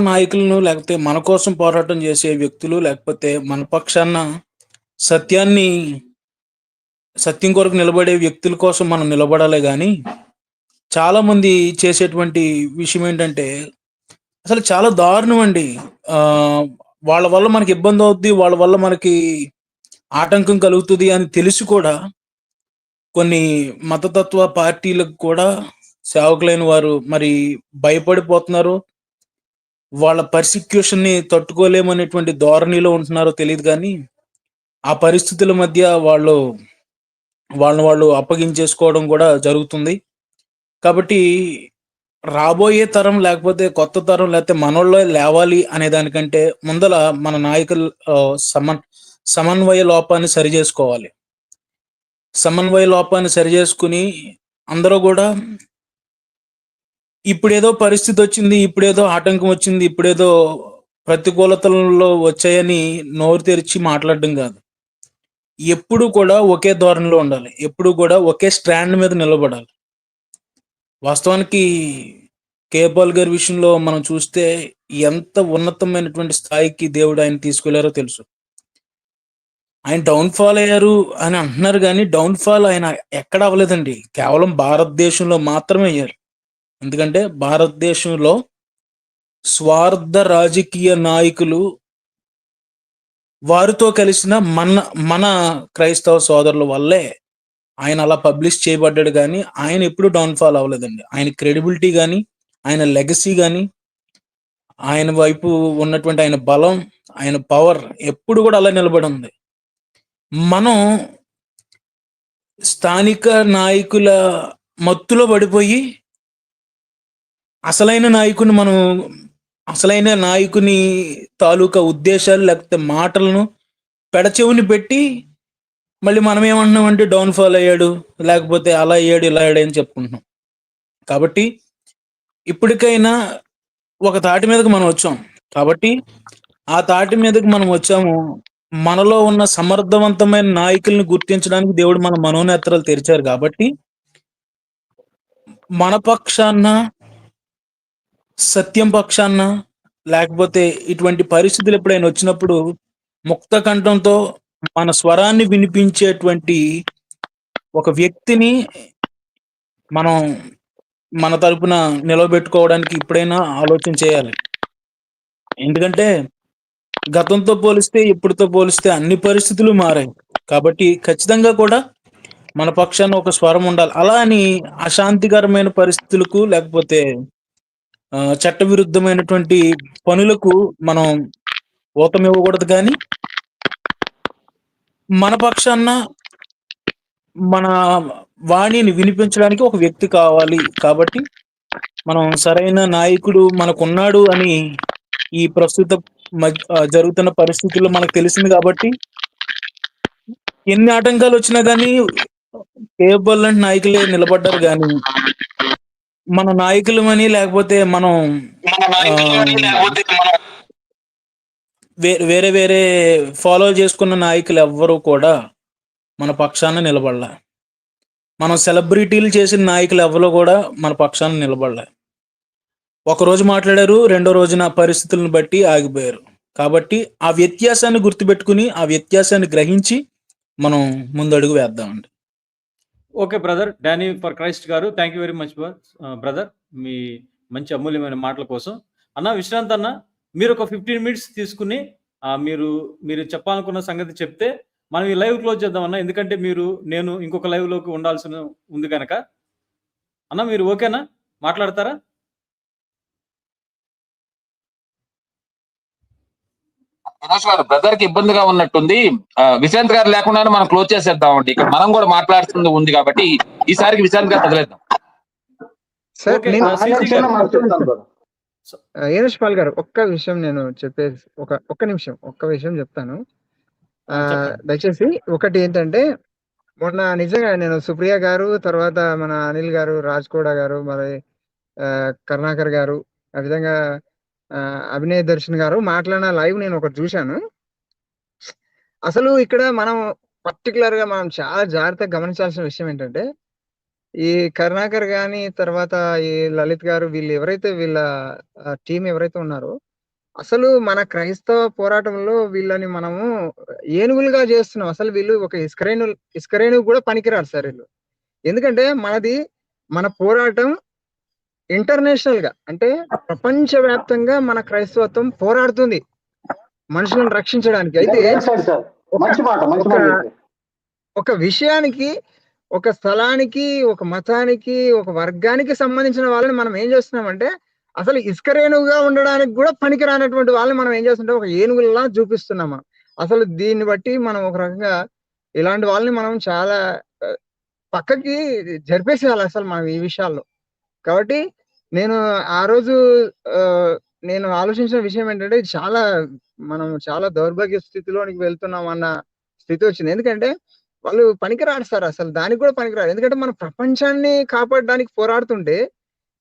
నాయకులను లేకపోతే మన కోసం పోరాటం చేసే వ్యక్తులు లేకపోతే మన పక్షాన సత్యాన్ని సత్యం కొరకు నిలబడే వ్యక్తుల కోసం మనం నిలబడాలి కానీ చాలా మంది చేసేటువంటి విషయం ఏంటంటే అసలు చాలా దారుణం అండి. ఆ, వాళ్ళ వల్ల మనకి ఇబ్బంది అవుద్ది వాళ్ళ వల్ల మనకి ఆటంకం కలుగుతుంది అని తెలిసి కూడా కొన్ని మతతత్వ పార్టీలకు కూడా సేవకులైన వారు మరి భయపడిపోతున్నారు. వాళ్ళ పర్సిక్యూషన్ని తట్టుకోలేమనేటువంటి ధోరణిలో ఉంటున్నారో తెలియదు కానీ ఆ పరిస్థితుల మధ్య వాళ్ళు వాళ్ళని వాళ్ళు అప్పగించేసుకోవడం కూడా జరుగుతుంది. కాబట్టి రాబోయే తరం లేకపోతే కొత్త తరం లేకపోతే మనోళ్ళే లేవాలి అనే దానికంటే ముందల మన నాయకులు సమన్ సమన్వయ లోపాన్ని సరి చేసుకోవాలి సమన్వయ లోపాన్ని సరి చేసుకుని అందరూ కూడా ఇప్పుడేదో పరిస్థితి వచ్చింది ఇప్పుడేదో ఆటంకం వచ్చింది ఇప్పుడేదో ప్రతికూలతలలో వచ్చాయని నోరు తెరిచి మాట్లాడడం కాదు. ఎప్పుడు కూడా ఒకే ధోరణిలో ఉండాలి ఎప్పుడు కూడా ఒకే స్టాండ్ మీద నిలబడాలి. వాస్తవానికి కేపాల్ గారి విషయంలో మనం చూస్తే ఎంత ఉన్నతమైనటువంటి స్థాయికి దేవుడు ఆయన తీసుకెళ్ళారో తెలుసు. ఆయన డౌన్ ఫాల్ అయ్యారు అని అంటున్నారు కానీ డౌన్ ఫాల్ ఆయన ఎక్కడ అవ్వలేదండి. కేవలం భారతదేశంలో మాత్రమే అయ్యారు. ఎందుకంటే భారతదేశంలో స్వార్థ రాజకీయ నాయకులు వారితో కలిసిన మన మన క్రైస్తవ సోదరుల వల్లే ఆయన అలా పబ్లిష్ చేయబడ్డాడు కానీ ఆయన ఎప్పుడు డౌన్ ఫాల్ అవ్వలేదండి. ఆయన క్రెడిబిలిటీ కానీ ఆయన లెగసీ కానీ ఆయన వైపు ఉన్నటువంటి ఆయన బలం ఆయన పవర్ ఎప్పుడు కూడా అలా నిలబడి ఉంది. మనం స్థానిక నాయకుల మత్తులో పడిపోయి అసలైన నాయకుని మనం అసలైన నాయకుని తాలూకా ఉద్దేశాలు లేకపోతే మాటలను పెడచెవుని పెట్టి మళ్ళీ మనం ఏమంటున్నామంటే డౌన్ ఫాల్ అయ్యాడు లేకపోతే అలా అయ్యాడు ఇలా అయ్యాడు అని చెప్పుకుంటున్నాం. కాబట్టి ఇప్పటికైనా ఒక తాటి మీదకి మనం వచ్చాం. కాబట్టి ఆ తాటి మీదకి మనం వచ్చాము. మనలో ఉన్న సమర్థవంతమైన నాయకుల్ని గుర్తించడానికి దేవుడు మన మనోనేత్రాలు తెరిచారు కాబట్టి మన పక్షాన సత్యం పక్షాన లేకపోతే ఇటువంటి పరిస్థితులు ఎప్పుడైనా వచ్చినప్పుడు ముక్త కంఠంతో మన స్వరాన్ని వినిపించేటువంటి ఒక వ్యక్తిని మనం మన తరపున నిలబెట్టుకోవడానికి ఇప్పుడైనా ఆలోచన చేయాలి. ఎందుకంటే గతంతో పోలిస్తే ఇప్పుడుతో పోలిస్తే అన్ని పరిస్థితులు మారాయి. కాబట్టి ఖచ్చితంగా కూడా మన పక్షాన ఒక స్వరం ఉండాలి. అలా అని అశాంతికరమైన పరిస్థితులకు లేకపోతే చట్టవిరుద్ధమైనటువంటి పనులకు మనం ఊతం ఇవ్వకూడదు కానీ మన పక్షాన మన వాణిని వినిపించడానికి ఒక వ్యక్తి కావాలి కాబట్టి మనం సరైన నాయకుడు మనకున్నాడు అని ఈ ప్రస్తుత మధ్య- జరుగుతున్న పరిస్థితుల్లో మనకు తెలిసింది కాబట్టి ఎన్ని ఆటంకాలు వచ్చినా కానీ కేబుల్ లాంటి నాయకులే నిలబడ్డారు కానీ మన నాయకులమని లేకపోతే మనం వేరే వేరే ఫాలో చేసుకున్న నాయకులు ఎవ్వరూ కూడా మన పక్షాన నిలబడలే. మనం సెలబ్రిటీలు చేసిన నాయకులు ఎవరు కూడా మన పక్షాన నిలబడలే. ఒక రోజు మాట్లాడారు రెండో రోజున పరిస్థితులను బట్టి ఆగిపోయారు. కాబట్టి ఆ వ్యత్యాసాన్ని గుర్తుపెట్టుకుని ఆ వ్యత్యాసాన్ని గ్రహించి మనం ముందడుగు వేద్దామండి. Okay brother Danny for Christ గారు thank you very much brother మీ మంచి అమూల్యమైన మాటల కోసం. అన్న విశ్రాంత్ అన్న మీరు ఒక ఫిఫ్టీన్ మినిట్స్ తీసుకుని మీరు మీరు చెప్పాలనుకున్న సంగతి చెప్తే మనం ఈ లైవ్ క్లోజ్ చేద్దాం అన్న. ఎందుకంటే మీరు నేను ఇంకొక లైవ్లోకి ఉండాల్సిన ఉంది కనుక అన్న మీరు ఓకేనా మాట్లాడతారా? వినోష్ గారు బ్రదర్కి ఇబ్బందిగా ఉన్నట్టుంది. విశాంత్ గారు లేకుండానే మనం క్లోజ్ చేసేద్దామండి. ఇక్కడ మనం కూడా మాట్లాడుతుంది ఉంది కాబట్టి ఈసారికి విశాంత్ గారు వదిలేద్దాం. ఏనుష్ పాల్ గారు ఒక్క విషయం నేను చెప్పే ఒక ఒక్క నిమిషం ఒక్క విషయం చెప్తాను. దయచేసి ఒకటి ఏంటంటే మొన్న నిజంగా నేను సుప్రియ గారు తర్వాత మన అనిల్ గారు రాజ్ కోడా గారు మరి కరుణాకర్ గారు ఆ విధంగా అభినయ్ దర్శన్ గారు మాట్లాడిన లైవ్ నేను ఒకటి చూశాను. అసలు ఇక్కడ మనం పర్టికులర్గా మనం చాలా జాగ్రత్తగా గమనించాల్సిన విషయం ఏంటంటే ఈ కరుణాకర్ గాని తర్వాత ఈ లలిత్ గారు వీళ్ళు ఎవరైతే వీళ్ళ టీం ఎవరైతే ఉన్నారో అసలు మన క్రైస్తవ పోరాటంలో వీళ్ళని మనము ఏనుగులుగా చేస్తున్నాం. అసలు వీళ్ళు ఒక ఇస్కరేణు ఇస్కరేణువు కూడా పనికిరారు సార్ వీళ్ళు. ఎందుకంటే మనది మన పోరాటం ఇంటర్నేషనల్గా అంటే ప్రపంచ వ్యాప్తంగా మన క్రైస్తవత్వం పోరాడుతుంది మనుషులను రక్షించడానికి. అయితే ఒక- విషయానికి ఒక స్థలానికి ఒక మతానికి ఒక వర్గానికి సంబంధించిన వాళ్ళని మనం ఏం చేస్తున్నామంటే అసలు ఇసుకరేణుగా ఉండడానికి కూడా పనికి రానటువంటి వాళ్ళని మనం ఏం చేస్తుంటే ఒక ఏనుగులా చూపిస్తున్నాం మనం అసలు దీన్ని బట్టి మనం ఒక రకంగా ఇలాంటి వాళ్ళని మనం చాలా పక్కకి జరిపేసేయాలి అసలు మనం ఈ విషయాల్లో. కాబట్టి నేను ఆ రోజు నేను ఆలోచించిన విషయం ఏంటంటే చాలా మనం చాలా దౌర్భాగ్య స్థితిలోనికి వెళ్తున్నాం అన్న స్థితి వచ్చింది. ఎందుకంటే వాళ్ళు పనికిరాడు సార్ అసలు దానికి కూడా పనికిరాడు. ఎందుకంటే మన ప్రపంచాన్ని కాపాడడానికి పోరాడుతుంటే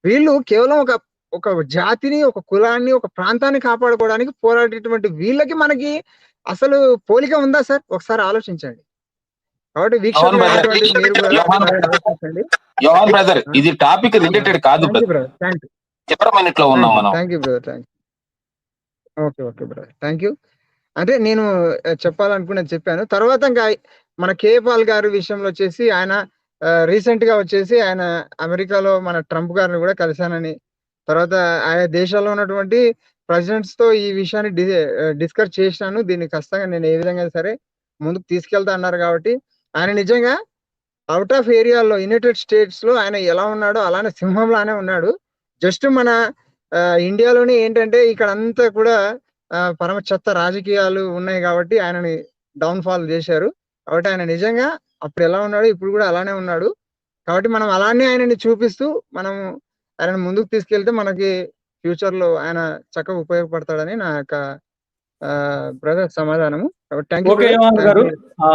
వీళ్ళు కేవలం ఒక ఒక జాతిని ఒక కులాన్ని ఒక ప్రాంతాన్ని కాపాడుకోవడానికి పోరాడేటువంటి వీళ్ళకి మనకి అసలు పోలిక ఉందా సార్? ఒకసారి ఆలోచించండి. కాబట్టి యోహాన్ బ్రదర్ ఇది టాపిక్ రిలేటెడ్ కాదు చివరి మినిట్లో ఉన్నాం మనం? Thank you brother thank okay okay brother thank you అంటే నేను చెప్పాలనుకున్నది చెప్పాను. తర్వాత ఇంకా మన కేపాల్ గారి విషయంలో వచ్చేసి ఆయన రీసెంట్గా వచ్చేసి ఆయన అమెరికాలో మన ట్రంప్ గారిని కూడా కలిశానని. తర్వాత ఆయా దేశాల్లో ఉన్నటువంటి ప్రెసిడెంట్స్తో ఈ విషయాన్ని డిస్కస్ చేసినాను. దీన్ని ఖచ్చితంగా నేను ఏ విధంగా సరే ముందుకు తీసుకెళ్తా అన్నారు కాబట్టి ఆయన నిజంగా అవుట్ ఆఫ్ ఏరియాలో యునైటెడ్ స్టేట్స్లో ఆయన ఎలా ఉన్నాడో అలానే సింహంలానే ఉన్నాడు. జస్ట్ మన ఆ, ఇండియాలోనే ఏంటంటే ఇక్కడ అంతా కూడా పరమ చెత్త రాజకీయాలు ఉన్నాయి కాబట్టి ఆయనని డౌన్ ఫాల్ చేశారు. కాబట్టి ఆయన నిజంగా అప్పుడు ఎలా ఉన్నాడు ఇప్పుడు కూడా అలానే ఉన్నాడు. కాబట్టి మనం అలానే ఆయనని చూపిస్తూ మనం ఆయన ముందుకు తీసుకెళ్తే మనకి ఫ్యూచర్లో ఆయన చక్కగా ఉపయోగపడతాడని నా యొక్క బ్రదర్ సమాధానము. ఓకే గారు.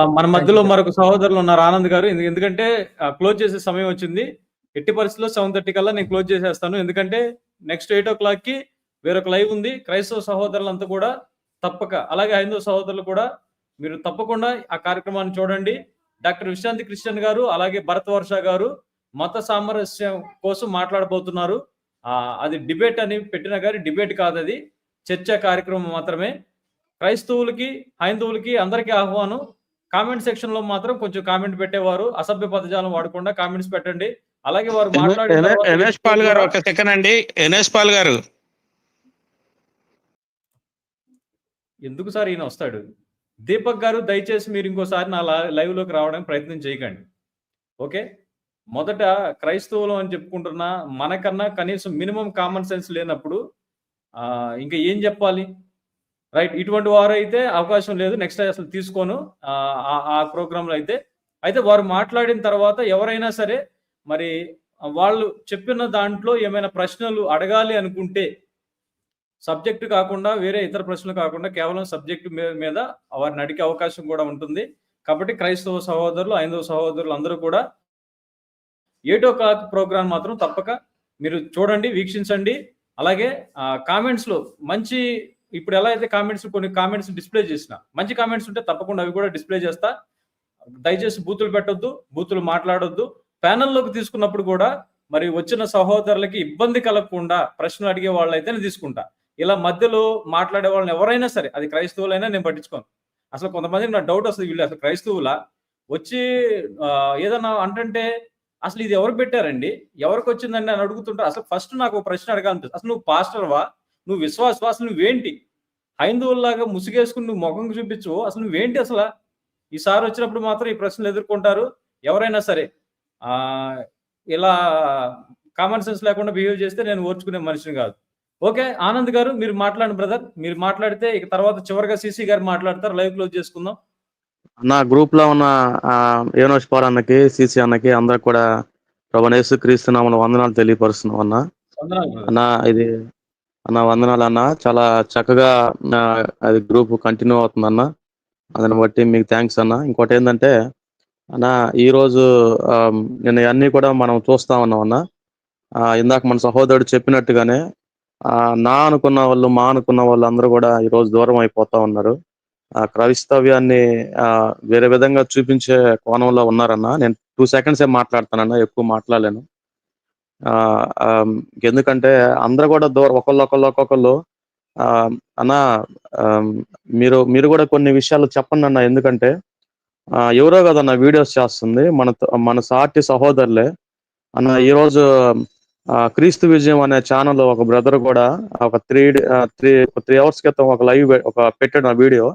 మన మధ్యలో. మరొక సహోదరులు ఉన్నారు ఆనంద్ గారు. ఎందు- ఎందుకంటే క్లోజ్ చేసే సమయం వచ్చింది. ఎట్టి పరిస్థితుల్లో సెవెన్ థర్టీ కల్లా నేను క్లోజ్ చేసేస్తాను. ఎందుకంటే నెక్స్ట్ ఎయిట్ ఓ క్లాక్కి వేరొక లైవ్ ఉంది. క్రైస్తవ సహోదరులంతా కూడా తప్పక అలాగే హైందవ సహోదరులు కూడా మీరు తప్పకుండా ఆ కార్యక్రమాన్ని చూడండి. డాక్టర్ విశాంతి కృష్ణన్ గారు అలాగే భరత్ వర్ష గారు మత సామరస్యం కోసం మాట్లాడబోతున్నారు. ఆ, అది డిబేట్ అని పెట్టిన గారి డిబేట్ కాదు అది చర్చా కార్యక్రమం మాత్రమే. క్రైస్తవులకి హైందవులకి అందరికీ ఆహ్వానం. కామెంట్ సెక్షన్లో మాత్రం కొంచెం కామెంట్ పెట్టేవారు. అసభ్య పదజాలం వాడకుండా కామెంట్స్ పెట్టండి. అలాగే వారు ఎన్ఎస్ పాల్ గారు ఒక సెకండ్ అండి. ఎన్ఎస్ పాల్ గారు. ఎందుకు సార్ ఈయన వస్తాడు? దీపక్ గారు దయచేసి మీరు ఇంకోసారి నా లైవ్లోకి రావడానికి ప్రయత్నం చేయకండి. ఓకే? మొదట క్రైస్తవులు అని చెప్పుకుంటున్న మనకన్నా కనీసం మినిమం కామన్ సెన్స్ లేనప్పుడు ఆ, ఇంకా ఏం చెప్పాలి? రైట్ ఇటువంటి వారు అయితే అవకాశం లేదు. నెక్స్ట్ అసలు తీసుకోను. ఆ, ఆ- ప్రోగ్రాంలో అయితే. అయితే వారు మాట్లాడిన తర్వాత ఎవరైనా సరే మరి వాళ్ళు చెప్పిన దాంట్లో ఏమైనా ప్రశ్నలు అడగాలి అనుకుంటే సబ్జెక్ట్ కాకుండా వేరే ఇతర ప్రశ్నలు కాకుండా కేవలం సబ్జెక్ట్ మీద వారిని అడిగే అవకాశం కూడా ఉంటుంది. కాబట్టి క్రైస్తవ సహోదరులు ఐదవ సహోదరులు అందరూ కూడా ఏటో క్లాక్ ప్రోగ్రామ్ మాత్రం తప్పక మీరు చూడండి వీక్షించండి. అలాగే కామెంట్స్లో మంచి ఇప్పుడు ఎలా అయితే కామెంట్స్ కొన్ని కామెంట్స్ డిస్ప్లే చేసిన మంచి కామెంట్స్ ఉంటే తప్పకుండా అవి కూడా డిస్ప్లే చేస్తా. దయచేసి బూతులు పెట్టొద్దు బూతులు మాట్లాడొద్దు. ప్యానల్లోకి తీసుకున్నప్పుడు కూడా మరి వచ్చిన సహోదరులకి ఇబ్బంది కలగకుండా ప్రశ్నలు అడిగే వాళ్ళైతేనే తీసుకుంటా. ఇలా మధ్యలో మాట్లాడే వాళ్ళని ఎవరైనా సరే అది క్రైస్తవులైనా నేను పట్టించుకోను. అసలు కొంతమందికి నా డౌట్ వస్తుంది వీళ్ళు అసలు క్రైస్తవులా? వచ్చి ఏదన్నా అంటుంటే అసలు ఇది ఎవరు పెట్టారండి? ఎవరికి వచ్చిందండి అని అడుగుతుంటే అసలు ఫస్ట్ నాకు ప్రశ్న అడగాలంటే అసలు నువ్వు పాస్టర్వా నువ్వు విశ్వాసవా అసలు నువ్వేంటి? హైందవుల్లాగా ముసుగేసుకుని నువ్వు ముఖం చూపించు. అసలు నువ్వేంటి అసలు? ఈసారి వచ్చినప్పుడు మాత్రం ఈ ప్రశ్నలు ఎదుర్కొంటారు. ఎవరైనా సరే ఇలా కామన్ సెన్స్ లేకుండా బిహేవ్ చేస్తే నేను ఓర్చుకునే మనిషిని కాదు. ఓకే ఆనంద్ గారు మీరు మాట్లాడండి బ్రదర్. మీరు మాట్లాడితే ఇక తర్వాత చివరిగా సిసి గారు మాట్లాడతారు. లైవ్ క్లోజ్ చేసుకుందాం. నా గ్రూప్లో ఉన్న యోనోష్ పవర్ అన్నకి సిసి అన్నకి అందరికి కూడా ప్రభు యేసు క్రీస్తు నామమున వందనాలు తెలియపరుస్తున్నాం. అన్న ఇది అన్న వందనాలు అన్న. చాలా చక్కగా అది గ్రూప్ కంటిన్యూ అవుతుంది అన్న. దాన్ని బట్టి మీకు థ్యాంక్స్ అన్న. ఇంకోటి ఏంటంటే అన్న ఈ రోజు ఆ, నేను అన్ని కూడా మనం చూస్తా ఉన్నాం అన్న. ఇందాక మన సహోదరుడు చెప్పినట్టుగానే ఆ, నా అనుకున్న వాళ్ళు మా అనుకున్న వాళ్ళు అందరూ కూడా ఈ రోజు దూరం అయిపోతా ఉన్నారు. ఆ క్రైస్తవ్యాన్ని ఆ వేరే విధంగా చూపించే కోణంలో ఉన్నారన్న. నేను టూ సెకండ్స్ ఏ మాట్లాడతానన్న ఎక్కువ మాట్లాడలేను. ఎందుకంటే అందరూ కూడా దూరం ఒకళ్ళు ఒకళ్ళు ఒక్కొక్కళ్ళు ఆ అన్న మీరు మీరు కూడా కొన్ని విషయాలు చెప్పండి అన్న ఎందుకంటే ఎవరో కదన్న వీడియోస్ చేస్తుంది మన మన సాటి సహోదరులే. అన్న ఈ రోజు ఆ, క్రీస్తు విజయం అనే ఛానల్ ఒక బ్రదర్ కూడా ఒక త్రీ త్రీ త్రీ అవర్స్ క్రితం ఒక లైవ్ ఒక పెట్టాడు ఆ వీడియో.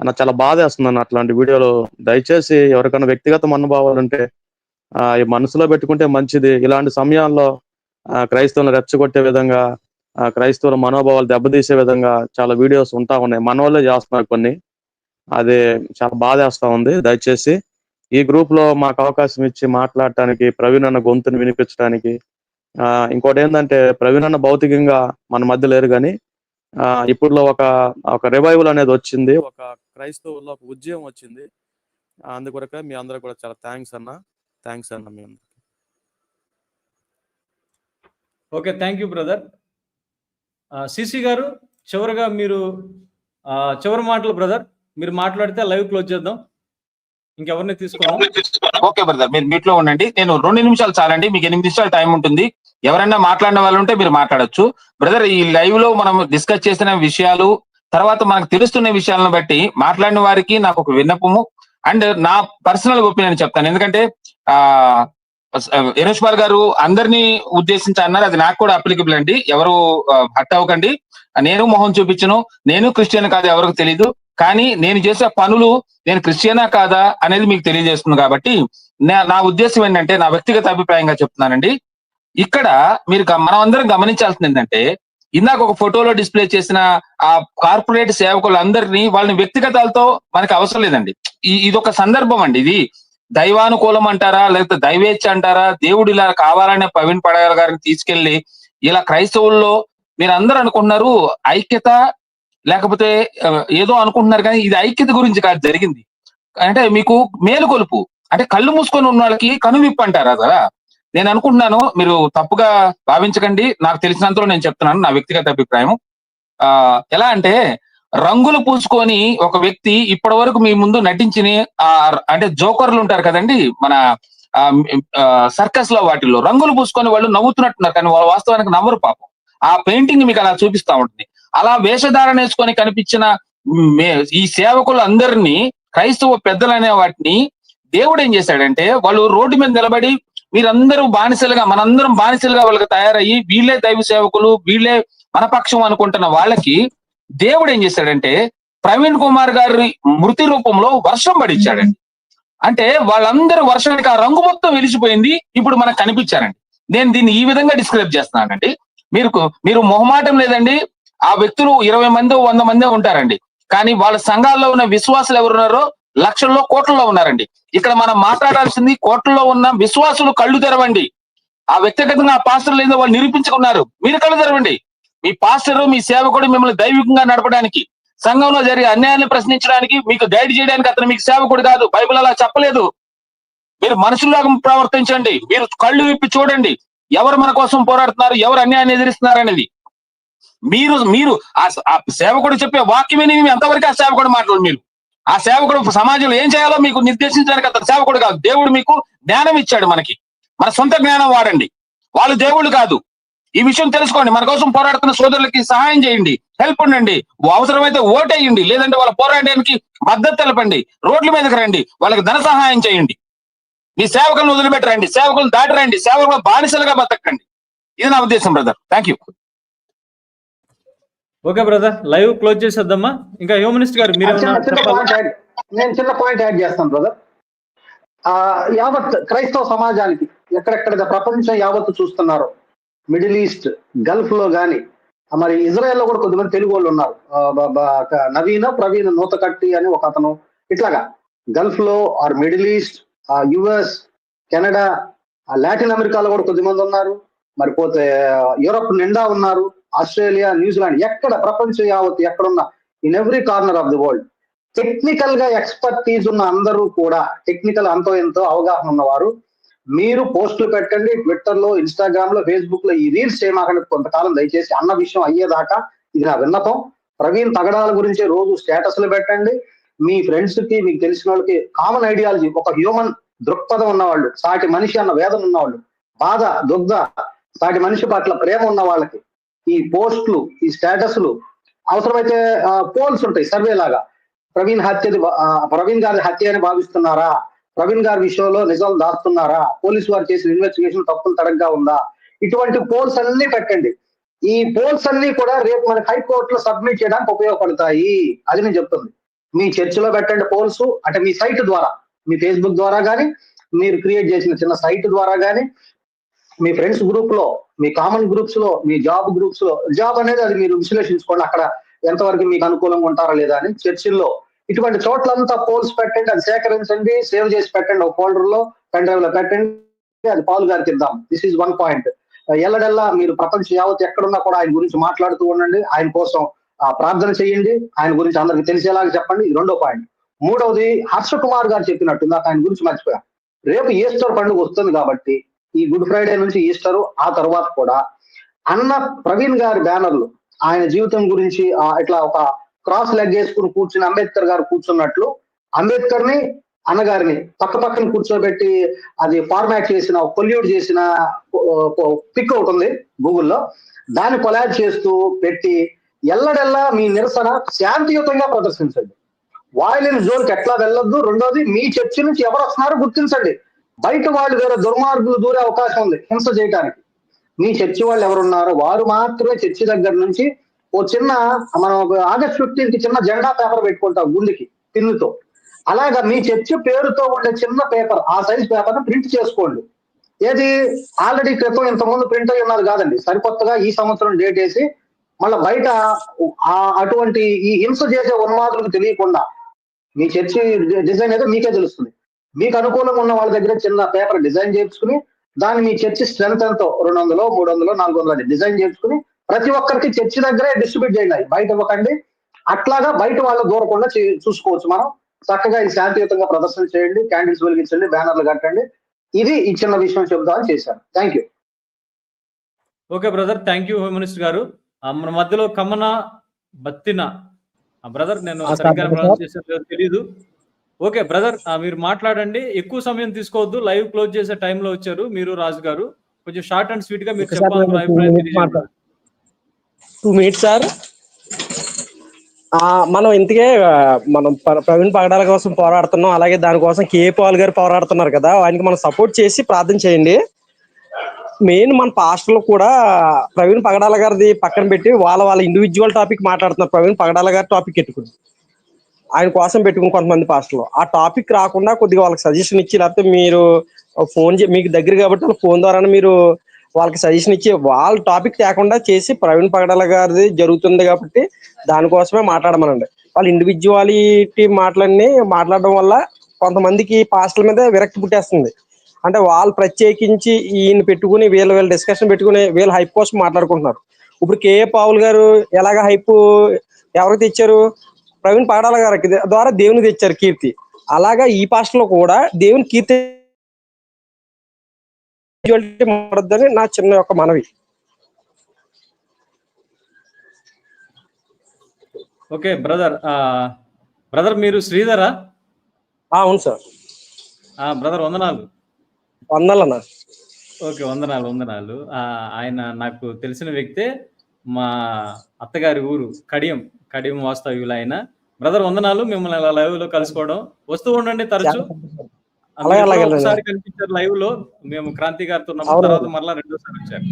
అన్న చాలా బాధ వేస్తుంది అన్న అట్లాంటి వీడియోలు. దయచేసి ఎవరికైనా వ్యక్తిగత మనోభావాలు ఉంటే మనసులో పెట్టుకుంటే మంచిది. ఇలాంటి సమయాల్లో ఆ, క్రైస్తవులను రెచ్చగొట్టే విధంగా క్రైస్తవుల మనోభావాలు దెబ్బతీసే విధంగా చాలా వీడియోస్ ఉంటా ఉన్నాయి. మన వాళ్ళే చేస్తున్నారు కొన్ని. అది చాలా బాధేస్తా ఉంది. దయచేసి ఈ గ్రూప్లో మాకు అవకాశం ఇచ్చి మాట్లాడటానికి ప్రవీణ్ అన్న గొంతుని వినిపించడానికి ఆ, ఇంకోటి ఏంటంటే ప్రవీణ్ అన్న భౌతికంగా మన మధ్య లేరు కానీ ఆ, ఇప్పుడులో ఒక ఒక రివైవల్ అనేది వచ్చింది. ఒక క్రైస్తవుల్లో ఒక ఉద్యమం వచ్చింది. ఆ, అందుకొరకే మీ అందరూ కూడా చాలా థ్యాంక్స్ అన్న. థ్యాంక్స్ అన్న మీ అందరికీ. Okay thank you brother. CC గారు చివరిగా మీరు చివరి మాటలు బ్రదర్ మీరు మాట్లాడితే లైవ్ క్లోజ్ చేద్దాం. ఇంకెవరిని తీసుకోవడం ఓకే బ్రదర్ మీరు మీట్లో ఉండండి. నేను రెండు నిమిషాలు చాలండి మీకు ఎనిమిది నిమిషాలు టైం ఉంటుంది. ఎవరైనా మాట్లాడిన వాళ్ళు ఉంటే మీరు మాట్లాడొచ్చు. బ్రదర్ ఈ లైవ్లో మనం డిస్కస్ చేసిన విషయాలు తర్వాత మనకు తెలుస్తున్న విషయాలను బట్టి మాట్లాడిన వారికి నాకు ఒక విన్నపము అండ్ నా పర్సనల్ ఒపీనియన్ చెప్తాను. ఎందుకంటే ఆ యనోష్ పాల్ గారు అందరినీ ఉద్దేశించి అన్నారు అది నాకు కూడా అప్లికబుల్ అండి. ఎవరు హట్ అవ్వకండి. నేను మొహం చూపించను. నేను క్రిస్టియన్ కాదు ఎవరికి తెలీదు. కానీ నేను చేసే పనులు నేను క్రిస్టియనా కాదా అనేది మీకు తెలియజేస్తుంది కాబట్టి నా- నా ఉద్దేశం ఏంటంటే నా వ్యక్తిగత అభిప్రాయంగా చెప్తున్నానండి. ఇక్కడ మీరు మనం అందరం గమనించాల్సింది ఏంటంటే ఇందాక ఒక ఫోటోలో డిస్ప్లే చేసిన ఆ కార్పొరేట్ సేవకులందరినీ వాళ్ళని వ్యక్తిగతాలతో మనకి అవసరం లేదండి. ఇది ఒక సందర్భం అండి ఇది. దైవానుకూలం అంటారా లేకపోతే దైవేచ్ఛ అంటారా దేవుడు ఇలా కావాలనే ప్రవీణ్ పడగల గారిని తీసుకెళ్ళి ఇలా క్రైస్తవుల్లో మీరు అందరూ అనుకుంటున్నారు ఐక్యత లేకపోతే ఏదో అనుకుంటున్నారు కానీ ఇది ఐక్యత గురించి కాదు జరిగింది. అంటే మీకు మేలుకొలుపు. అంటే కళ్ళు మూసుకొని ఉన్న వాళ్ళకి కనువిప్పు అంటారా కదా నేను అనుకుంటున్నాను మీరు తప్పుగా భావించకండి. నాకు తెలిసినంతలో నేను చెప్తున్నాను నా వ్యక్తిగత అభిప్రాయం ఆ ఎలా అంటే రంగులు పూసుకొని ఒక వ్యక్తి ఇప్పటి వరకు మీ ముందు నటించిన ఆ అంటే జోకర్లు ఉంటారు కదండి మన సర్కస్లో వాటిల్లో. రంగులు పూసుకొని వాళ్ళు నవ్వుతున్నట్టున్నారు కానీ వాళ్ళు వాస్తవానికి నవ్వరు పాపం. ఆ పెయింటింగ్ మీకు అలా చూపిస్తా ఉంటుంది. అలా వేషధారణ వేసుకొని కనిపించిన ఈ సేవకులు అందరినీ క్రైస్తవ పెద్దలు అనే వాటిని దేవుడు ఏం చేశాడంటే వాళ్ళు రోడ్డు మీద నిలబడి మీరందరూ బానిసలుగా మనందరం బానిసలుగా వాళ్ళకి తయారయ్యి వీళ్ళే దైవ సేవకులు వీళ్ళే మనపక్షం అనుకుంటున్న వాళ్ళకి దేవుడు ఏం చేశాడంటే ప్రవీణ్ కుమార్ గారి మృతి రూపంలో వర్షం పడిచ్చాడండి. అంటే వాళ్ళందరూ వర్షానికి ఆ రంగు మొత్తం వెలిసిపోయింది ఇప్పుడు మనకు కనిపించారండి. నేను దీన్ని ఈ విధంగా డిస్క్రైబ్ చేస్తున్నానండి. మీరు మీరు మొహమాటం లేదండి. ఆ వ్యక్తులు ఇరవై మంది వంద మంది ఉంటారండి. కానీ వాళ్ళ సంఘాల్లో ఉన్న విశ్వాసులు ఎవరున్నారో లక్షల్లో కోట్లలో ఉన్నారండి. ఇక్కడ మనం మాట్లాడాల్సింది కోట్లలో ఉన్న విశ్వాసులు కళ్ళు తెరవండి. ఆ వ్యక్తిగతంగా ఆ పాస్టర్ లేదో వాళ్ళు నిరూపించుకున్నారు. మీరు కళ్ళు తెరవండి. మీ పాస్టర్ మీ సేవకుడు మిమ్మల్ని దైవికంగా నడపడానికి సంఘంలో జరిగే అన్యాయాన్ని ప్రశ్నించడానికి మీకు గైడ్ చేయడానికి అతను మీకు సేవకుడు కాదు. బైబిల్ అలా చెప్పలేదు. మీరు మనుషుల్లాగా ప్రవర్తించండి. మీరు కళ్ళు విప్పి చూడండి. ఎవరు మన కోసం పోరాడుతున్నారు? ఎవరు అన్యాయాన్ని ఎదిరిస్తున్నారు అనేది. మీరు మీరు ఆ ఆ సేవకుడు చెప్పే వాక్యమే ఎంతవరకు ఆ సేవకుడు మాట్లాడు మీరు. ఆ సేవకుడు సమాజంలో ఏం చేయాలో మీకు నిర్దేశించడానికి అతను సేవకుడు కాదు. దేవుడు మీకు జ్ఞానం ఇచ్చాడు మనకి. మన సొంత జ్ఞానం వాడండి. వాళ్ళు దేవుళ్ళు కాదు. ఈ విషయం తెలుసుకోండి. మన కోసం పోరాడుతున్న సోదరులకి సహాయం చేయండి. హెల్ప్ ఉండండి. అవసరమైతే ఓటేయండి. లేదంటే వాళ్ళ పోరాడడానికి మద్దతు తెలపండి. రోడ్ల మీదకి రండి. వాళ్ళకి ధన సహాయం చేయండి. మీ సేవకులను వదిలిపెట్టరండి. సేవకులను దాటరండి. సేవకులు బానిసలుగా బతకండి. ఇది నా ఉద్దేశం brother thank you okay brother live close చేసేద్దామా? ఇంకా హ్యూమనిస్ట్ గారు మీరు చిన్న చిన్న పాయింట్ యాడ్ నేను చిన్న పాయింట్ యాడ్ చేస్తాను బ్రదర్ ఆ యావత్ క్రైస్తవ సమాజానికి ఎక్కడెక్కడ ప్రపంచం యావత్తు చూస్తున్నారో మిడిల్ ఈస్ట్ గల్ఫ్లో గాని మరి ఇజ్రాయెల్లో కూడా కొద్దిమంది తెలుగు వాళ్ళు ఉన్నారు. నవీన ప్రవీణ్ నూతకట్టి అని ఒక అతను ఇట్లాగా గల్ఫ్లో ఆర్ మిడిల్ ఈస్ట్ ఆ యుఎస్ కెనడా లాటిన్ అమెరికాలో కూడా కొద్దిమంది ఉన్నారు. మరి పోతే యూరప్ నిండా ఉన్నారు. ఆస్ట్రేలియా న్యూజిలాండ్ ఎక్కడ ప్రపంచం యావత్ ఎక్కడున్న in every corner of the world టెక్నికల్గా ఎక్స్పర్టీస్ ఉన్న అందరూ కూడా టెక్నికల్ అంతో ఎంతో అవగాహన ఉన్నవారు మీరు పోస్టులు పెట్టండి ట్విట్టర్లో ఇన్స్టాగ్రామ్లో ఫేస్బుక్లో ఈ రీల్స్ చేయమాకండి కొంతకాలం దయచేసి అన్న విషయం అయ్యేదాకా ఇది నా విన్నపం. ప్రవీణ్ తగడాల గురించి రోజు స్టేటస్లు పెట్టండి. మీ ఫ్రెండ్స్కి మీకు తెలిసిన వాళ్ళకి కామన్ ఐడియాలజీ ఒక హ్యూమన్ దృక్పథం ఉన్నవాళ్ళు సాటి మనిషి అన్న వేదన ఉన్నవాళ్ళు బాధ దుగ్ధ సాటి మనిషి పట్ల ప్రేమ ఉన్న వాళ్ళకి ఈ పోస్టులు ఈ స్టేటస్లు అవసరమైతే పోల్స్ ఉంటాయి సర్వే లాగా. ప్రవీణ్ హత్య ప్రవీణ్ గారి హత్య అని భావిస్తున్నారా? ప్రవీణ్ గారి విషయంలో నిజాలు దాస్తున్నారా? పోలీసు వారు చేసిన ఇన్వెస్టిగేషన్ తప్పులు తడగ్గా ఉందా? ఇటువంటి పోల్స్ అన్ని పెట్టండి. ఈ పోల్స్ అన్ని కూడా రేపు మనకి హైకోర్టులో సబ్మిట్ చేయడానికి ఉపయోగపడతాయి. అది నేను చెప్తుంది. మీ చర్చిలో పెట్టండి పోల్స్ అంటే మీ సైట్ ద్వారా మీ ఫేస్బుక్ ద్వారా కానీ మీరు క్రియేట్ చేసిన చిన్న సైట్ ద్వారా కానీ మీ ఫ్రెండ్స్ గ్రూప్లో మీ కామన్ గ్రూప్స్లో మీ జాబ్ గ్రూప్స్లో జాబ్ అనేది అది మీరు విశ్లేషించుకోండి అక్కడ ఎంతవరకు మీకు అనుకూలంగా ఉంటారా లేదా అని చర్చిల్లో. ఇటువంటి చోట్లంతా పోల్స్ పెట్టండి అది సేకరించండి సేవ్ చేసి పెట్టండి. ఒక ఫోల్డర్లో పెన్ డ్రైవ్లో పెట్టండి అది పాలు గారికి ఇద్దాం దిస్ ఈజ్ వన్ పాయింట్ ఎల్లడెల్లా మీరు ప్రపంచ యావత్ ఎక్కడున్నా కూడా ఆయన గురించి మాట్లాడుతూ ఉండండి. ఆయన కోసం ఆ, ప్రార్థన చేయండి. ఆయన గురించి అందరికి తెలిసేలాగా చెప్పండి. ఇది రెండో పాయింట్ మూడవది హర్ష కుమార్ గారు చెప్పినట్టు ఆయన గురించి మర్చిపోయా. రేపు ఈస్టర్ పండుగ వస్తుంది కాబట్టి ఈ గుడ్ ఫ్రైడే నుంచి ఈస్టర్ ఆ తర్వాత కూడా అన్న ప్రవీణ్ గారి బ్యానర్లు ఆయన జీవితం గురించి ఇట్లా ఒక క్రాస్ లెగ్ వేసుకుని కూర్చుని అంబేద్కర్ గారు కూర్చున్నట్లు అంబేద్కర్ని అన్నగారిని పక్క పక్కన కూర్చోబెట్టి అది ఫార్మాట్ చేసిన పొల్యూట్ చేసిన పిక్ ఒకటి ఉంది గూగుల్లో. దాన్ని కొలాబ్ చేస్తూ పెట్టి ఎల్లడెల్లా మీ నిరసన శాంతియుతంగా ప్రదర్శించండి. వాయిలిన్ జోన్కి ఎట్లా వెళ్ళొద్దు? రెండోది మీ చర్చి నుంచి ఎవరు వస్తున్నారో గుర్తించండి. బయట వాళ్ళు వేరే దుర్మార్గులు దూరే అవకాశం ఉంది హింస చేయడానికి మీ చర్చి వాళ్ళు ఎవరున్నారో వారు మాత్రమే చర్చి దగ్గర నుంచి ఓ చిన్న మనం ఒక ఆగస్ట్ ఫిఫ్టీన్కి చిన్న జెండా పేపర్ పెట్టుకుంటాం గుండెకి పిన్నుతో. అలాగా మీ చర్చి పేరుతో ఉండే చిన్న పేపర్ ఆ సైజ్ పేపర్ ప్రింట్ చేసుకోండి. ఏది? ఆల్రెడీ క్రితం ఇంతకుముందు ప్రింట్ అయి ఉన్నది కాదండి. సరికొత్తగా ఈ సంవత్సరం డేట్ వేసి మళ్ళీ బయట ఆ అటువంటి ఈ హింస చేసే ఉన్మాదులకు తెలియకుండా మీ చర్చి డిజైన్ ఏదో మీకే తెలుస్తుంది. మీకు అనుకూలంగా ఉన్న వాళ్ళ దగ్గర చిన్న పేపర్ డిజైన్ చేసుకుని దాన్ని మీ చర్చి స్ట్రెంత్ ఎంతో రెండు వందలు మూడు వందలు నాలుగు వందలు డిజైన్ చేసుకుని ప్రతి ఒక్కరికి చర్చి దగ్గరే డిస్ట్రిబ్యూట్ చేయండి. అవి బయట ఇవ్వకండి. అట్లాగా బయట వాళ్ళు దూరకుండా చూసుకోవచ్చు మనం. చక్కగా ఇది శాంతియుతంగా ప్రదర్శన చేయండి క్యాండిల్స్ వెలిగించండి బ్యానర్లు కట్టండి. ఇది ఈ చిన్న విషయం చెప్దామని చేశాను. Thank you okay brother thank you home minister గారు. మన మధ్యలో కమన బత్తిన. బ్రదర్ నేను సరిగ్గా తెలియదు ఓకే బ్రదర్ మీరు మాట్లాడండి. ఎక్కువ సమయం తీసుకోవద్దు. లైవ్ క్లోజ్ చేసే టైంలో వచ్చారు మీరు రాజు గారు. కొంచెం షార్ట్ అండ్ స్వీట్గా మీరు. Two minutes sir. మనం ఇంతకే మనం ప్ర- ప్రవీణ్ పగడాల కోసం పోరాడుతున్నాం. అలాగే దానికోసం కే పాల్ గారు పోరాడుతున్నారు కదా. ఆయనకి మనం సపోర్ట్ చేసి ప్రార్థన చేయండి. మెయిన్ మన పాస్టర్లు కూడా ప్రవీణ్ పగడాల గారిది పక్కన పెట్టి వాళ్ళ వాళ్ళ ఇండివిజువల్ టాపిక్ మాట్లాడుతున్నారు. ప్రవీణ్ పగడాల గారి టాపిక్ ఎట్టుకుని ఆయన కోసం పెట్టుకుని కొంతమంది పాస్టర్లు. ఆ టాపిక్ రాకుండా కొద్దిగా వాళ్ళకి సజెషన్ ఇచ్చి లేకపోతే మీరు ఫోన్ మీకు దగ్గర కాబట్టి వాళ్ళ ఫోన్ ద్వారా మీరు వాళ్ళకి సజెషన్ ఇచ్చి వాళ్ళ టాపిక్ తేకుండా చేసి ప్రవీణ్ పగడాల గారిది జరుగుతుంది కాబట్టి దానికోసమే మాట్లాడమనండి. వాళ్ళ ఇండివిజువాలిటీ మాటలన్నీ మాట్లాడడం వల్ల కొంతమందికి పాస్టర్ల మీద విరక్తి పుట్టేస్తుంది. అంటే వాళ్ళు ప్రత్యేకించి ఈయన పెట్టుకుని వీళ్ళ వీళ్ళ డిస్కషన్ పెట్టుకుని వీళ్ళ హైప్ కోసం మాట్లాడుకుంటున్నారు. ఇప్పుడు కేఏ పావుల్ గారు ఎలాగ హైప్ ఎవరికి తెచ్చారు? ప్రవీణ్ పగడాల గారికి ద్వారా దేవుని తెచ్చారు కీర్తి. అలాగా ఈ పాస్టర్లో కూడా దేవుని కీర్తి మారద్దని నా చిన్న యొక్క మనవి. ఓకే బ్రదర్ బ్రదర్ మీరు శ్రీధరా? ఆ, అవును సార్. బ్రదర్ వందనాలు. వందలన్నా. ఓకే వందనాలు వందనాలు. ఆయన నాకు తెలిసిన వ్యక్తే మా అత్తగారి ఊరు కడియం కడియం వాస్తవ్యులు ఆయన బ్రదర్ వందనాలు. మిమ్మల్ని ఇలా లైవ్లో కలుసుకోవడం. వస్తూ ఉండండి తరచు. ఒకసారి కనిపించారు లైవ్లో. మేము క్రాంతి గారితో. తర్వాత మరలా రెండోసారి వచ్చారు.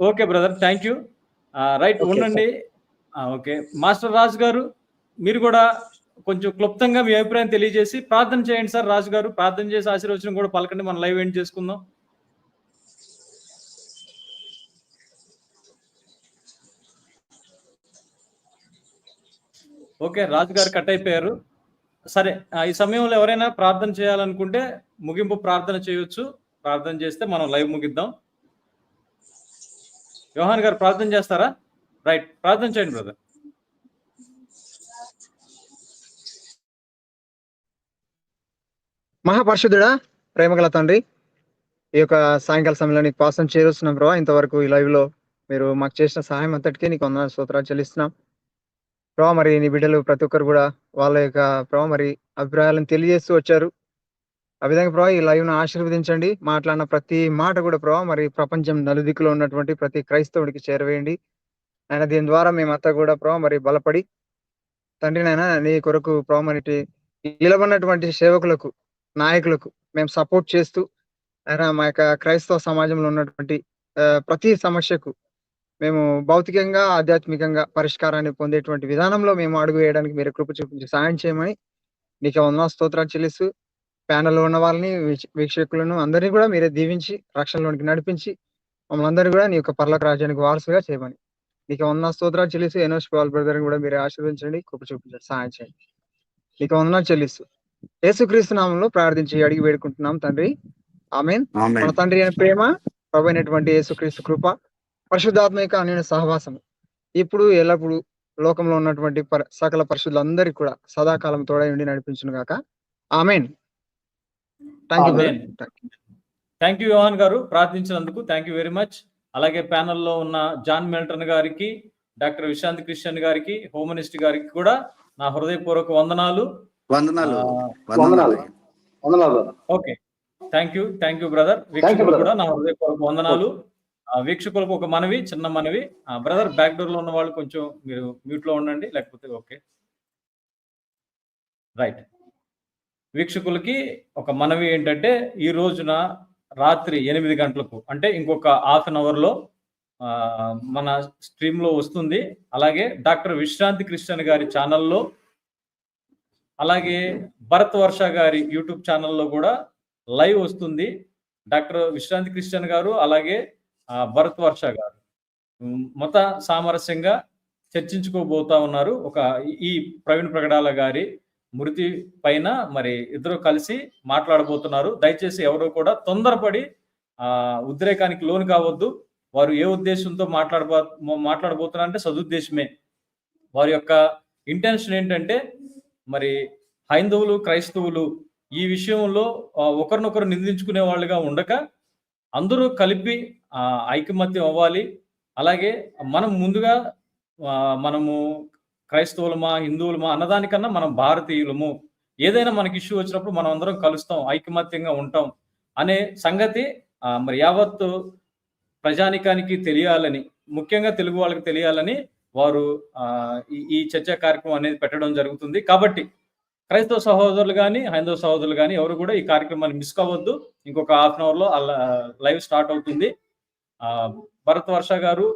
Okay brother. Thank you right ఉండండి. ఓకే. మాస్టర్ రాజు గారు మీరు కూడా కొంచెం క్లుప్తంగా మీ అభిప్రాయం తెలియజేసి ప్రార్థన చేయండి సార్ రాజు గారు. ప్రార్థన చేసి ఆశీర్వచనం కూడా పలకండి. మనం లైవ్ ఎండ్ చేసుకుందాం. ఓకే రాజు గారు కట్ అయిపోయారు. సరే ఈ సమయంలో ఎవరైనా ప్రార్థన చేయాలనుకుంటే ముగింపు ప్రార్థన చేయొచ్చు. ప్రార్థన చేస్తే మనం లైవ్ ముగిద్దాం. యోహాన్ గారు ప్రార్థన చేస్తారా? రైట్ ప్రార్థన చేయండి బ్రదర్. మహాపరిశుద్ధుడా ప్రేమగల తండ్రి ఈ యొక్క సాయంకాల సమయంలో నీకు పాసం చేరుస్తున్నాం బ్రో. ఇంతవరకు ఈ లైవ్లో మీరు మాకు చేసిన సహాయం అంతటికీ నీకు వందనాలు స్తోత్రాలు చెల్లిస్తున్నాం. ప్రభావ మరి నీ బిడ్డలు ప్రతి ఒక్కరు కూడా వాళ్ళ యొక్క ప్రభావ మరి అభిప్రాయాలను తెలియజేస్తూ వచ్చారు. ఆ విధంగా ప్రభావ ఈ లైవ్ను ఆశీర్వదించండి. మాట్లాడిన ప్రతి మాట కూడా ప్రభావ మరి ప్రపంచం నలుదిక్కులో ఉన్నటువంటి ప్రతి క్రైస్తవుడికి చేరవేయండి. ఆయన దీని ద్వారా మేమంతా కూడా ప్రభావ మరి బలపడి తండ్రి నాయన నీ కొరకు ప్రభావ మరి నిలబడినటువంటి సేవకులకు నాయకులకు మేము సపోర్ట్ చేస్తూ ఆయన మా యొక్క క్రైస్తవ సమాజంలో ఉన్నటువంటి ప్రతి సమస్యకు మేము భౌతికంగా ఆధ్యాత్మికంగా పరిష్కారాన్ని పొందేటువంటి విధానంలో మేము అడుగు వేయడానికి మీరు కృప చూపించి సాయం చేయమని నీకు వందన స్తోత్రాలు చెల్లిస్తూ ప్యానెల్లో ఉన్న వాళ్ళని వీక్ష- వీక్షకులను అందరినీ కూడా మీరే దీవించి రక్షణలోనికి నడిపించి మమ్మల్ని అందరినీ కూడా నీ యొక్క పర్లకు రాజ్యానికి వారసుగా చేయమని నీకు వందన స్తోత్రాలు చెల్లిస్తూ ఎనోష్ పాల్ బ్రదర్ కూడా మీరే ఆశీర్వదించండి కృప చూపించండి సహాయం చేయండి. నీకు వందనాలు చెల్లిస్తూ యేసుక్రీస్తు నామంలో ప్రార్థించి అడిగి వేడుకుంటున్నాం తండ్రి. ఆమెన్. మన తండ్రి అయిన ప్రేమ ప్రభు అయినటువంటి యేసుక్రీస్తు కృప పరిశుద్ధాత్మ యొక్క అన్యోన్య సహవాసం ఇప్పుడు ఎల్లప్పుడు లోకంలో ఉన్నటువంటి పర సకల పరిశుద్ధులందరికీ కూడా సదాకాలం తోడై ఉండి నడిపించును గాక. Amen. Thank you. Thank you Yohan గారు. ప్రార్థించినందుకు థ్యాంక్ యూ వెరీ మచ్ అలాగే ప్యానెల్లో ఉన్న జాన్ మిల్టన్ గారికి డాక్టర్ విశాంత్ క్రిస్టియన్ గారికి హోమనిస్ట్ గారికి కూడా నా హృదయపూర్వక వందనాలు. వందనాలు. వందనాలు. Okay. Thank you thank you brother you, వీక్షకులు brother. కూడా నా హృదయపూర్వక వందనాలు. వీక్షకులకు ఒక మనవి చిన్న మనవి. బ్రదర్ బ్యాక్ డోర్లో ఉన్న వాళ్ళు కొంచెం మీరు మ్యూట్లో ఉండండి లేకపోతే ఓకే. రైట్. వీక్షకులకి ఒక మనవి ఏంటంటే ఈ రోజున రాత్రి ఎనిమిది గంటలకు అంటే ఇంకొక హాఫ్ అన్ అవర్లో మన స్ట్రీమ్లో వస్తుంది. అలాగే డాక్టర్ విశ్రాంతి కృష్ణన్ గారి ఛానల్లో అలాగే భరత్ వర్ష గారి యూట్యూబ్ ఛానల్లో కూడా లైవ్ వస్తుంది. డాక్టర్ విశ్రాంతి కృష్ణన్ గారు అలాగే భరత్ వర్ష గారు. మత సామరస్యంగా చర్చించుకోబోతా ఉన్నారు. ఒక ఈ- ప్రవీణ్ ప్రగడాల గారి మృతి పైన మరి ఇద్దరు కలిసి మాట్లాడబోతున్నారు. దయచేసి ఎవరో కూడా తొందరపడి ఆ ఉద్రేకానికి లోను కావద్దు. వారు ఏ ఉద్దేశంతో మాట్లాడబో మాట్లాడబోతున్నారు అంటే సదుద్దేశమే. వారి యొక్క ఇంటెన్షన్ ఏంటంటే మరి హైందవులు క్రైస్తవులు ఈ విషయంలో ఒకరినొకరు నిందించుకునే వాళ్ళుగా ఉండక అందరూ కలిపి ఆ, ఐకమత్యం అవ్వాలి. అలాగే మనం ముందుగా మనము క్రైస్తవులమా హిందువులమా అన్నదానికన్నా మనం భారతీయులము. ఏదైనా మనకి ఇష్యూ వచ్చినప్పుడు మనం అందరం కలుస్తాం ఐకమత్యంగా ఉంటాం అనే సంగతి ఆ, మరి యావత్ ప్రజానికానికి తెలియాలని ముఖ్యంగా తెలుగు వాళ్ళకి తెలియాలని వారు ఆ, ఈ- ఈ చర్చా కార్యక్రమం అనేది పెట్టడం జరుగుతుంది. కాబట్టి క్రైస్తవ సహోదరులు కానీ హైందవ సహోదరులు కానీ ఎవరు కూడా ఈ కార్యక్రమాన్ని మిస్ కావద్దు. ఇంకొక హాఫ్ అన్ అవర్లో లైవ్ స్టార్ట్ అవుతుంది. భరత్ వర్ష గారు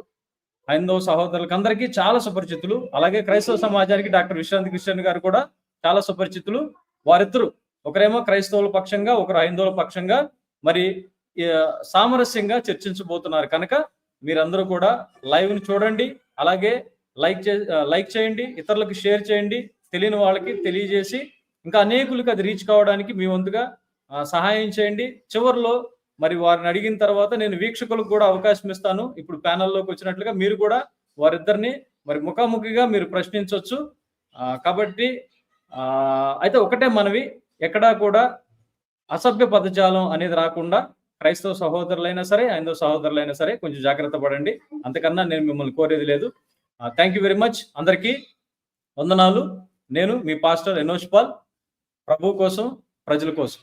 హైందవ సహోదరులకు అందరికీ చాలా సుపరిచితులు. అలాగే క్రైస్తవ సమాజానికి డాక్టర్ విశ్రాంతి కృష్ణన్ గారు కూడా చాలా సుపరిచితులు. వారిద్దరు ఒకరేమో క్రైస్తవుల పక్షంగా ఒకరు హైందవుల పక్షంగా మరి సామరస్యంగా చర్చించబోతున్నారు కనుక మీరందరూ కూడా లైవ్ని చూడండి. అలాగే లైక్ చే లైక్ చేయండి ఇతరులకు షేర్ చేయండి తెలియని వాళ్ళకి తెలియజేసి ఇంకా అనేకులకు అది రీచ్ కావడానికి మీ వంతుగా సహాయం చేయండి. చివరిలో మరి వారిని అడిగిన తర్వాత నేను వీక్షకులకు కూడా అవకాశం ఇస్తాను. ఇప్పుడు ప్యానల్లోకి వచ్చినట్లుగా మీరు కూడా వారిద్దరిని మరి ముఖాముఖిగా మీరు ప్రశ్నించవచ్చు కాబట్టి అయితే ఒకటే మనవి ఎక్కడా కూడా అసభ్య పదజాలం అనేది రాకుండా క్రైస్తవ సహోదరులైనా సరే హైందవ సహోదరులైనా సరే కొంచెం జాగ్రత్త పడండి. అంతకన్నా నేను మిమ్మల్ని కోరేది లేదు. థ్యాంక్ యూ వెరీ మచ్ అందరికీ వందనాలు. నేను మీ పాస్టర్ ఎనోష్ పాల్. ప్రభు కోసం ప్రజల కోసం.